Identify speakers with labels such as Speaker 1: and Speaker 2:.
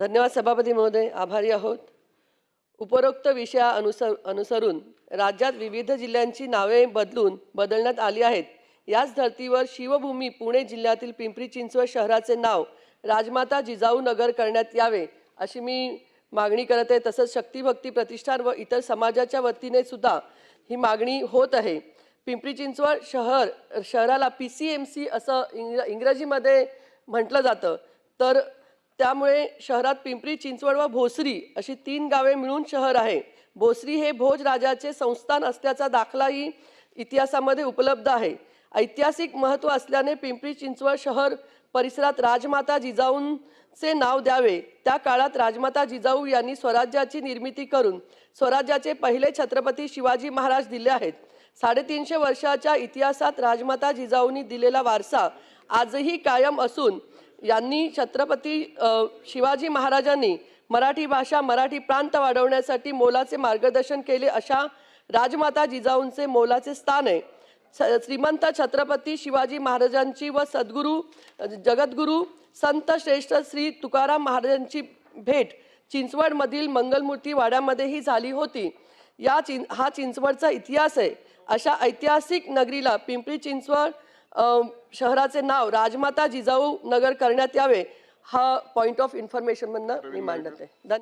Speaker 1: धन्यवाद सभापती महोदय आभारी आहोत. उपरोक्त विषया अनुसर अनुसरून राज्यात विविध जिल्ह्यांची नावे बदलून बदलण्यात आली आहेत. याच धर्तीवर शिवभूमी पुणे जिल्ह्यातील पिंपरी चिंचवड शहराचे नाव राजमाता जिजाऊ नगर करण्यात यावे अशी मी मागणी करत आहे. तसंच शक्तिभक्ती प्रतिष्ठान व इतर समाजाच्या वतीने सुद्धा ही मागणी होत आहे. पिंपरी चिंचवड शहर शहराला पी सी एम सी असं इंग्र इंग्रजीमध्ये म्हटलं जातं. तर त्यामुळे शहरात पिंपरी चिंचवड व भोसरी अशी तीन गावे मिळून शहर आहे. भोसरी हे भोज राजाचे संस्थान असल्याचा दाखलाही इतिहासामध्ये उपलब्ध आहे. ऐतिहासिक महत्त्व असल्याने पिंपरी चिंचवड शहर परिसरात राजमाता जिजाऊंचे नाव द्यावे. त्या काळात राजमाता जिजाऊ यांनी स्वराज्याची निर्मिती करून स्वराज्याचे पहिले छत्रपती शिवाजी महाराज दिले आहेत. साडेतीनशे वर्षाच्या इतिहासात राजमाता जिजाऊंनी दिलेला वारसा आजही कायम असून यांनी छत्रपती शिवाजी महाराजांनी मराठी भाषा मराठी प्रांत वाढवण्यासाठी मोलाचे मार्गदर्शन केले. अशा राजमाता जिजाऊंचे मोलाचे स्थान आहे. श्रीमंत छत्रपती शिवाजी महाराजांची व सद्गुरू जगद्गुरू संत श्रेष्ठ श्री तुकाराम महाराजांची भेट चिंचवडमधील मंगलमूर्ती वाड्यामध्येही झाली होती. या चिं हा चिंचवडचा इतिहास आहे. अशा ऐतिहासिक नगरीला पिंपरी चिंचवड शहराचे नाव राजमाता जिजाऊ नगर करण्यात यावे हा पॉइंट ऑफ इन्फॉर्मेशनमधनं मी मांडत. आहे धन्यवाद.